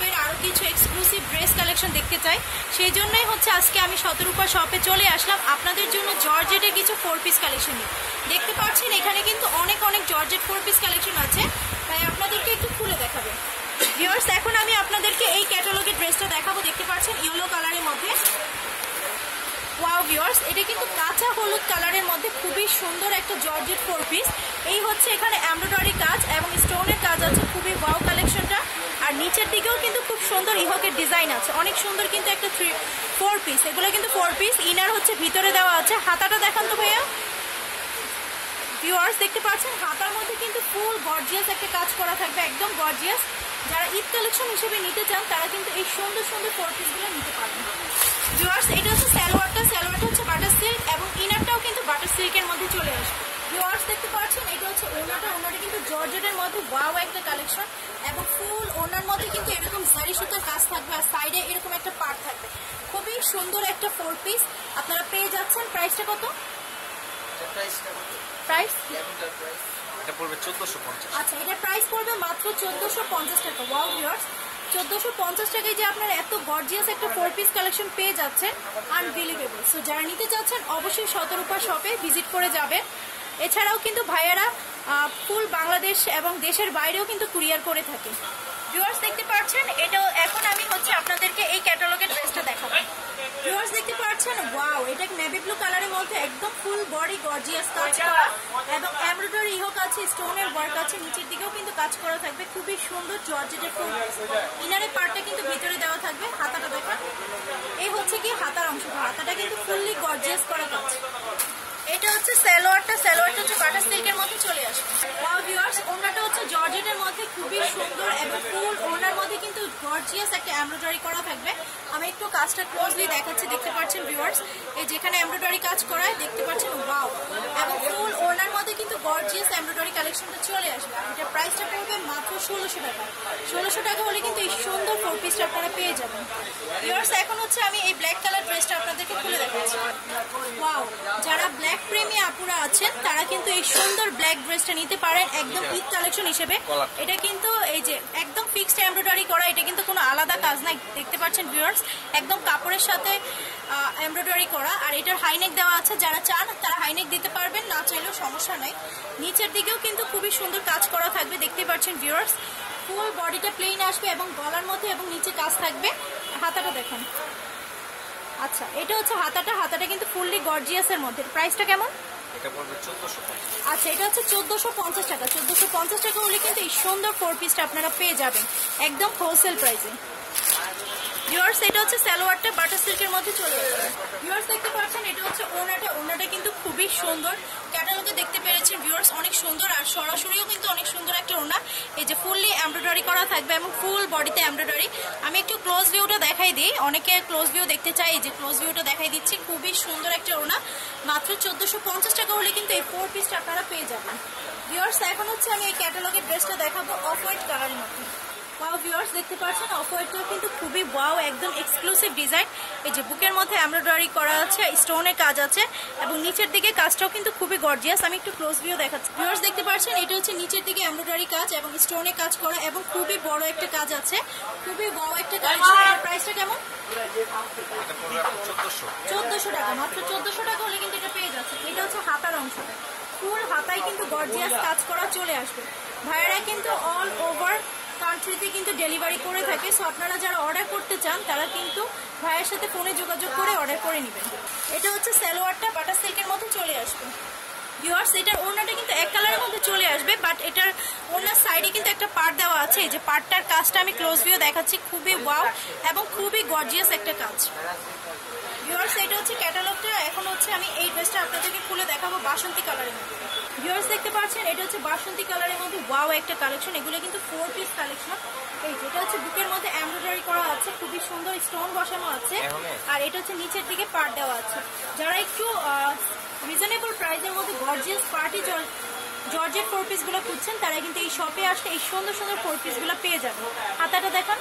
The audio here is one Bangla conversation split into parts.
শপের আরও কিছু এক্সক্লুসিভ ড্রেস কালেকশন দেখতে চাই। সেই জন্যই হচ্ছে আজকে আমি শতরূপা শপে চলে আসলাম। আপনাদের জন্য জর্জেটের কিছু ফোর পিস কালেকশন দেখতে পাচ্ছেন, এখানে কিন্তু অনেক অনেক জর্জেট ফোর পিস কালেকশন আছে। তাই আপনাদেরকে একটু খুলে দেখাবে ভিউয়ার্স এখন আমি আপনাদেরকে এই ক্যাটালগের ড্রেসটা দেখাবো। দেখতে পাচ্ছেন ইয়েলো কালারের মধ্যে। ওয়াও ভিউয়ার্স এটা কিন্তু কাঁচা হলুদ কালারের মধ্যে খুবই সুন্দর একটা জর্জেট ফোর পিস এই হচ্ছে এখানে এমব্রয়ডারি কাজ এবং স্টোনের কাজ আছে। খুবই ওয়াও কালেকশনটা আর নিচের দিকেও কিন্তু খুব সুন্দর ইহকের ডিজাইন আছে। অনেক সুন্দর কিন্তু একটা থ্রি ফোর পিস এগুলো কিন্তু ফোর পিস ইনার হচ্ছে ভিতরে দেওয়া আছে। হাতাটা দেখান তো ভাইয়া। ভিউয়ার্স দেখতে পাচ্ছেন, হাতার মধ্যে কিন্তু ফুল গর্জিয়াস একটা কাজ করা থাকবে, একদম গর্জিয়াস যারা ঈদ কালেকশন হিসেবে নিতে চান, তারা কিন্তু এই সুন্দর সুন্দর ফোর পিসগুলো নিতে পারবেন। ভিউয়ার্স এটা হচ্ছে স্যালোয়ারটা স্যালোয়ারটা হচ্ছে বাটার সিল্ক এবং ইনারটাও কিন্তু বাটার সিল্কের মধ্যে চলে আসবে। ভিউয়ার্স দেখতে পাচ্ছেন, এটা হচ্ছে ওনাটা ওনাটা কিন্তু জর্জেটের মধ্যে। ওয়াও একটা কালেকশন এবং ফুল ওনার মধ্যে সারি সুতার কাজ থাকবে আর সাইডে এরকম একটা পার্ট থাকবে। খুবই সুন্দর একটা ফোর পিস আপনারা পেয়ে যাচ্ছেন। প্রাইসটা কত? প্রাইস এটা পড়বে চোদ্দশো পঞ্চাশ। আচ্ছা এটার প্রাইস পড়বে মাত্র চোদ্দোশো পঞ্চাশ টাকা। ওয়াও ভিউয়ার্স চোদ্দোশো পঞ্চাশ টাকায় যে আপনারা এত গর্জিয়াস একটা ফোর পিস কালেকশন পেয়ে যাচ্ছেন আনবিলিভেবল সো যারা নিতে চাচ্ছেন অবশ্যই সতরূপা শপে ভিজিট করে যাবেন। এছাড়াও কিন্তু ভাইয়ারা ফুল বাংলাদেশ এবং দেশের বাইরেও কিন্তু কুরিয়ার করে থাকে ভিউয়ার্স দেখতে পাচ্ছেন এটাও এখন আমি হচ্ছে আপনাদেরকে এই ক্যাটালগের ড্রেসটা দেখাবো। ভিউয়ার্স দেখতে পাচ্ছেন ওয়াও এটা নেভি ব্লু কালারের মধ্যে একদম ফুল বডি গর্জিয়াস কাজ করা এবং এমব্রয়ডারি ইহক আছে স্টোনের ওয়ার্ক আছে নিচের দিকেও কিন্তু কাজ করা থাকবে। খুবই সুন্দর জর্জেটের ফুল। ইনারের পার্টটা কিন্তু ভিতরে দেওয়া থাকবে হাতাটা দেখা এই হচ্ছে কি হাতার অংশটা হাতাটা কিন্তু ফুললি গর্জিয়াস করা কাজ। এটা হচ্ছে সালোয়ারটা সালোয়ারটা হচ্ছে বাটার সিল্কের মধ্যে চলে আসবে। ওয়াও ওনাটা হচ্ছে জর্জেটের মধ্যে খুবই সুন্দর এবং ফুল ওনার মধ্যে কিন্তু গর্জিয়াস একটা এমব্রয়ডারি করা থাকবে। আমি একটু কাজটা ক্লোজলি দেখাচ্ছি, দেখতে পাচ্ছেন ভিউয়ার্স এই যেখানে এমব্রয়ডারি কাজ করায়, দেখতে পাচ্ছেন ওয়াও এবং ফুল ওনার মধ্যে কিন্তু গর্জিয়াস এমব্রয়ডারি কালেকশনটা চলে আসবে। এটার প্রাইসটা পড়বে মাত্র ষোলোশো টাকা। ষোলোশো টাকা হলে কিন্তু এই সুন্দর ফোর পিসটা আপনারা পেয়ে যাবেন। ভিউয়ার্স এখন হচ্ছে আমি এই ব্ল্যাক কালার ড্রেসটা আপনাদেরকে খুলে দেখাচ্ছি ওয়াও যারা ব্ল্যাক প্রেমী আপুরা আছেন তারা কিন্তু এই সুন্দর ব্ল্যাক ড্রেসটা নিতে পারেন একদম ঈদ কালেকশন হিসেবে। এটা কিন্তু এই যে একদম ফিক্সড এমব্রয়ডারি করা এটা কিন্তু কোনো আলাদা কাজ নাই দেখতে পাচ্ছেন ভিউয়ার্স একদম কাপড়ের সাথে এমব্রয়ডারি করা আর এটার হাইনেক দেওয়া আছে যারা চান তারা হাইনেক দিতে পারবেন না চাইলেও সমস্যা নেই। নিচের দিকেও কিন্তু খুবই সুন্দর কাজ করা থাকবে দেখতে পাচ্ছেন ভিউয়ার্স ফুল বডিটা প্লেন আসবে এবং গলার মধ্যে এবং নিচে কাজ থাকবে। হাতাটা দেখেন। আচ্ছা এটা হচ্ছে হাতাটা হাতাটা কিন্তু ফুললি গর্জিয়াসের মধ্যে। প্রাইসটা কেমন? আচ্ছা এটা হচ্ছে চোদ্দোশো পঞ্চাশ টাকা। চোদ্দোশো পঞ্চাশ টাকা হলে কিন্তু এই সুন্দর ফোর পিসটা আপনারা পেয়ে যাবেন। একদম হোলসেল প্রাইসে ভিউয়ার্স এটা হচ্ছে সালোয়ারটা বাটার সিল্কের মধ্যে চলে যাবে ভিউয়ার্স দেখতে পাচ্ছেন, এটা হচ্ছে ওনাটা। ওনাটা কিন্তু খুবই সুন্দর। ক্যাটালগে দেখতে পেরেছেন ভিউয়ার্স অনেক সুন্দর, আর সরাসরিও কিন্তু অনেক সুন্দর একটা ওনা এই যে ফুললি এমব্রয়ডারি করা থাকবে এবং ফুল বডিতে এমব্রয়ডারি আমি একটু ক্লোজ ভিউটা দেখাই দিই। অনেকে ক্লোজ ভিউ দেখতে চাই যে ক্লোজ ভিউটা দেখাই দিচ্ছি। খুবই সুন্দর একটা ওনা মাত্র চোদ্দোশো পঞ্চাশ টাকা হলে কিন্তু এই ফোর পিসটা আপনারা পেয়ে যাবেন। ভিউয়ার্স এখন হচ্ছে আমি এই ক্যাটালগের ড্রেসটা দেখাবো অফ হোয়াইট কালারের মধ্যে। ওয়াও ভিউয়ার্স দেখতে পাচ্ছেন? অফ হোয়াইটটাও কিন্তু খুবই ওয়াও একদম এক্সক্লুসিভ ডিজাইন এই যে বুকের মধ্যে এমব্রয়ডারি করা আছে স্টোনের কাজ আছে এবং নিচের দিকে কাজটাও কিন্তু খুবই গর্জিয়াস আমি একটু ক্লোজ ভিউ দেখাচ্ছি। ভিউয়ার্স দেখতে পাচ্ছেন? এটা হচ্ছে নিচের দিকে এমব্রয়ডারি কাজ এবং স্টোনে কাজ করা এবং খুবই বড় একটা কাজ আছে। খুবই ওয়াও একটা কালেকশন প্রাইসটা কেমন? চোদ্দশো টাকা। মাত্র চোদ্দশো টাকা হলে কিন্তু এটা পেয়ে যাচ্ছে এটা হচ্ছে হাতার অংশটা। ফুল হাতায় কিন্তু গর্জিয়াস কাজ করা চলে আসবে। ভাইয়েরা কিন্তু অল ওভার কান্ট্রিতে কিন্তু ডেলিভারি করে থাকে সো আপনারা যারা অর্ডার করতে চান, তারা কিন্তু ভাইয়ের সাথে ফোনে যোগাযোগ করে অর্ডার করে নেবেন। এটা হচ্ছে সালোয়ারটা বাটার সিল্কের মধ্যে চলে আসবে। ভিউয়ার্স এটার ওড়নাটা কিন্তু এক কালারের মধ্যে চলে আসবে বাট এটার ওড়নার সাইডে কিন্তু একটা পার্ট দেওয়া আছে। যে পার্টটার কাজটা আমি ক্লোজ ভিউ দেখাচ্ছি, খুবই ওয়াও এবং খুবই গর্জিয়াস একটা কাজ। ভিউয়ার্স এটা হচ্ছে ক্যাটালগটা এখন হচ্ছে আমি এই ড্রেসটা আপনাদেরকে খুলে দেখাবো বাসন্তী কালারের মধ্যে। ভিউয়ার্স দেখতে পাচ্ছেন এটা হচ্ছে বাসন্তী কালারের মধ্যে ওয়াও একটা কালেকশন এগুলো কিন্তু ফোর পিস কালেকশন এই যেটা হচ্ছে বুকের মধ্যে এমব্রয়ডারি করা আছে খুবই সুন্দর স্টোন বসানো আছে। আর এটা হচ্ছে নিচের দিকে পার্ট দেওয়া আছে। যারা একটু রিজনেবল প্রাইসের মধ্যে গর্জিয়াস পার্টি জর্জেট ফোর পিসগুলো খুঁজছেন তারা কিন্তু এই শপে আসলে এই সুন্দর সুন্দর ফোর পিসগুলো পেয়ে যাবে হাতাটা দেখান।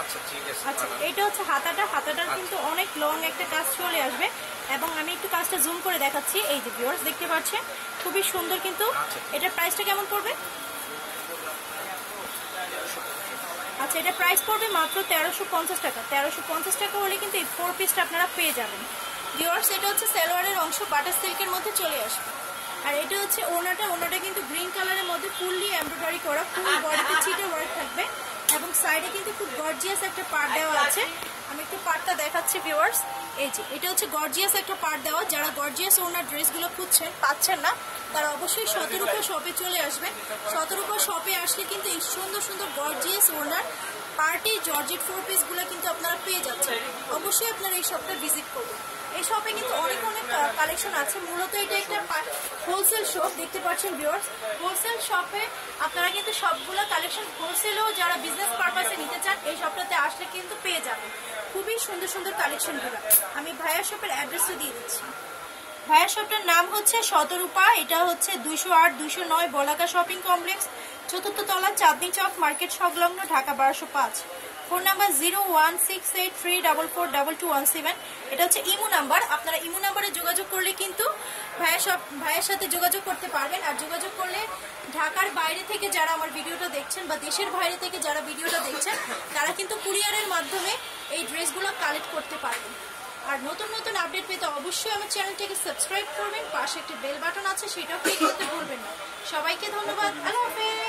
আচ্ছা ঠিক আছে। আচ্ছা এটা হচ্ছে হাতাটা। হাতাটার কিন্তু অনেক লং একটা কাজ চলে আসবে। এবং আমি একটু কাজটা জুম করে দেখাচ্ছি। এই যে ভিউয়ার্স দেখতে পাচ্ছেন খুবই সুন্দর কিন্তু। এটার প্রাইসটা কেমন পড়বে? আচ্ছা এটা প্রাইস পড়বে মাত্র তেরোশো পঞ্চাশ টাকা। তেরোশো পঞ্চাশ টাকা হলে কিন্তু এই ফোর পিসটা আপনারা পেয়ে যাবেন। ভিওর্স এটা হচ্ছে সালোয়ারের অংশ বাটার সিল্কের মধ্যে চলে আসবে। আর এটা হচ্ছে ওনাটা ওনাটা কিন্তু গ্রিন কালারের মধ্যে ফুললি এমব্রয়ডারি করা ফুল বডিতে চিটে ওয়ার্ক থাকবে। এবং সাইডে কিন্তু খুব গর্জিয়াস একটা পার্ট দেওয়া আছে। আমি একটু পার্টটা দেখাচ্ছি ভিউয়ার্স এই যে, এটা হচ্ছে গর্জিয়াস একটা পার্ট দেওয়া। যারা গর্জিয়াস ওনার ড্রেসগুলো খুঁজছেন, পাচ্ছেন না, তারা অবশ্যই শতরূপা শপে চলে আসবেন শতরূপা শপে আসলে কিন্তু সুন্দর সুন্দর গর্জিয়াস ওনার পার্টি জর্জেট ফোর পিসগুলো কিন্তু আপনারা পেয়ে যাচ্ছেন। অবশ্যই আপনারা এই শপটা ভিজিট করবেন এই শপে কিন্তু অনেক অনেক কালেকশন আছে। মূলত এটা একটা হোলসেল শপ দেখতে পাচ্ছেন ভিউয়ার্স হোলসেল শপে আপনারা কিন্তু সবগুলো কালেকশন হোলসেলেও যারা বিজনেস পারপাসে নিতে চান, এই শপটাতে আসলে কিন্তু পেয়ে যাবেন। খুবই সুন্দর সুন্দর কালেকশনগুলো আমি ভাইয়া শপের অ্যাড্রেসও দিয়ে দিচ্ছি। ভাইয়া শপটার নাম হচ্ছে শতরূপা এটা হচ্ছে দুইশো আট, দুইশো নয় বলাকা শপিং কমপ্লেক্স চতুর্থ তলা চাঁদনি চক মার্কেট সংলগ্ন ঢাকা বারোশো পাঁচ। Phone number zero one six eight three double four double two one seven. এটা হচ্ছে ইমো নাম্বার। আপনারা ইমো নাম্বারে যোগাযোগ করলে কিন্তু ভাইয়া সব ভাইয়ের সাথে যোগাযোগ করতে পারবেন। আর যোগাযোগ করলে ঢাকার বাইরে থেকে যারা আমার ভিডিওটা দেখছেন বা দেশের বাইরে থেকে যারা ভিডিওটা দেখছেন, তারা কিন্তু কুরিয়ারের মাধ্যমে এই ড্রেসগুলো কালেক্ট করতে পারবেন। আর নতুন নতুন আপডেট পেতে অবশ্যই আমার চ্যানেলটিকে সাবস্ক্রাইব করবেন। পাশে একটি বেল বাটন আছে, সেটাও ক্লিক করতে ভুলবেন না। সবাইকে ধন্যবাদ। আল্লাহ হাফেজ।